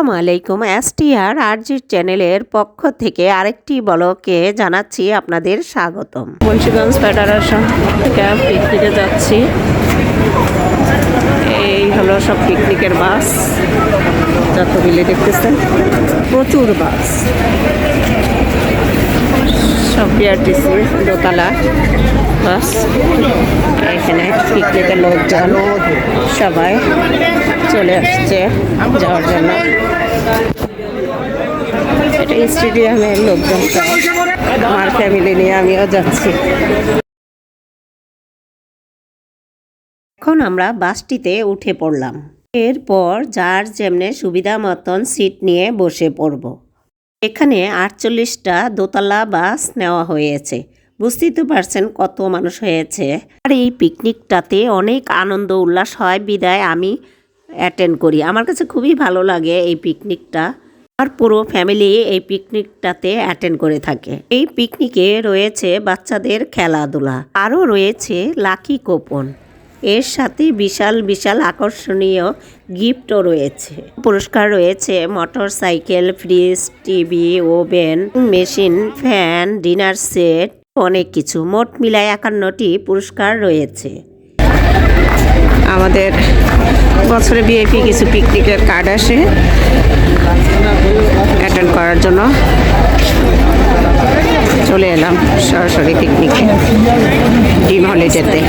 আসসালামু আলাইকুম, এসটিআর আরজির চ্যানেলের পক্ষ থেকে আরেকটি বলকে জানাচ্ছি আপনাদের স্বাগতম। মুন্সিগঞ্জ ফেডারেশন থেকে পিকনিকে যাচ্ছি। এই হলো সব পিকনিকের বাস। যত মিলে দেখতেছেন। প্রচুর বাস। বিআরটিসি দোতলা। বাস, এখানে পিকনিকের লোকজন সবাই চলে আসছে যাওয়ার জন্য। এটা স্টেডিয়ামের লোকজন আমার ফ্যামিলি নিয়ে আমিও যাচ্ছি। এখন আমরা বাসটিতে উঠে পড়লাম। এরপর যার যেমনে সুবিধা মতন সিট নিয়ে বসে পড়ব। এখানে আটচল্লিশটা দোতলা বাস নেওয়া হয়েছে। বুঝতেই তো পারছেন কত মানুষ হয়েছে। আর এই পিকনিকটাতে অনেক আনন্দ, উল্লাস হয়। বিদায় আমি অ্যাটেন্ড করি। আমার কাছে খুবই ভালো লাগে এই পিকনিকটা। আর পুরো ফ্যামিলি এই পিকনিকটাতে অ্যাটেন্ড করে থাকে। এই পিকনিকে রয়েছে বাচ্চাদের খেলাধুলা। আরও রয়েছে লাকি কোপন। এর সাথে বিশাল বিশাল আকর্ষণীয় গিফটও রয়েছে। পুরস্কার রয়েছে motorcycle fridge, TV, oven, machine, fan, dinner set, অনেক কিছু। মোট মিলায় একান্নটি পুরস্কার রয়েছে। আমাদের বছরে বিএপি কিছু পিকনিকের কার্ড আসে অ্যাটেন্ড করার জন্য। চলে এলাম সরাসরি পিকনিকে, ডিম হলিডেতে।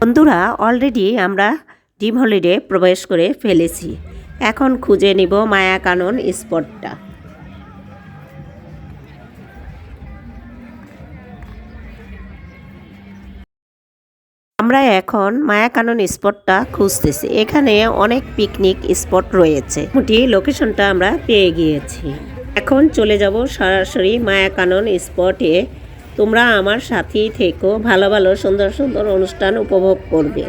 বন্ধুরা অলরেডি আমরা ডিম হলিডে প্রবেশ করে ফেলেছি। এখন খুঁজে নিব মায়া কানন স্পটটা আমরা এখন মায়াকানন স্পটটা খুঁজতেছি। এখানে অনেক পিকনিক স্পট রয়েছে। মোটামুটি লোকেশনটা আমরা পেয়ে গিয়েছি। এখন চলে যাব সরাসরি মায়াকানন স্পটে তোমরা আমার সাথেই থেকো। ভালো ভালো সুন্দর সুন্দর অনুষ্ঠান উপভোগ করবে।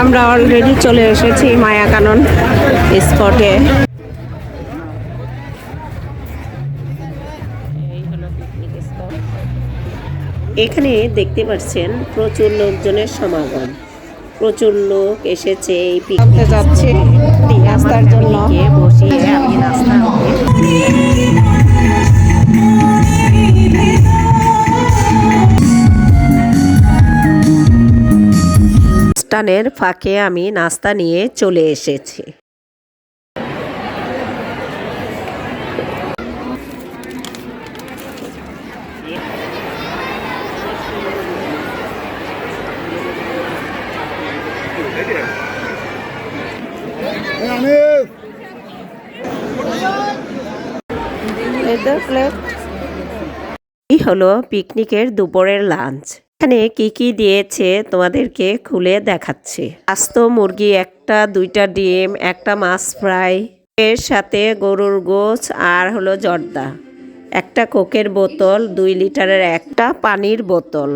আমরা অলরেডি চলে এসেছি মায়াকানন স্পটে এখানে দেখতে পাচ্ছেন প্রচুর লোকজনের সমাগম। প্রচুর লোক এসেছে এই পিকনিকে যাচ্ছে নাস্তার জন্য বসিয়ে আমি নাস্তা স্টানের ফাঁকে আমি নাস্তা নিয়ে চলে এসেছি। এই হলো পিকনিকের দুপুরের লাঞ্চ এখানে কি কি দিয়েছে তোমাদেরকে খুলে দেখাচ্ছি। আস্ত মুরগি একটা, দুইটা ডিম, একটা মাছ ফ্রাই, এর সাথে গরুর গোছ আর হলো জর্দা। একটা কোকের বোতল, দুই লিটারের একটা পানির বোতল।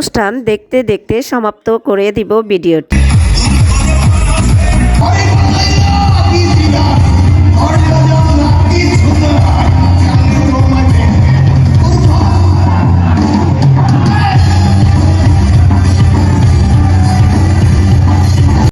অনুষ্ঠান দেখতে দেখতে সমাপ্ত করে দিব ভিডিওটি।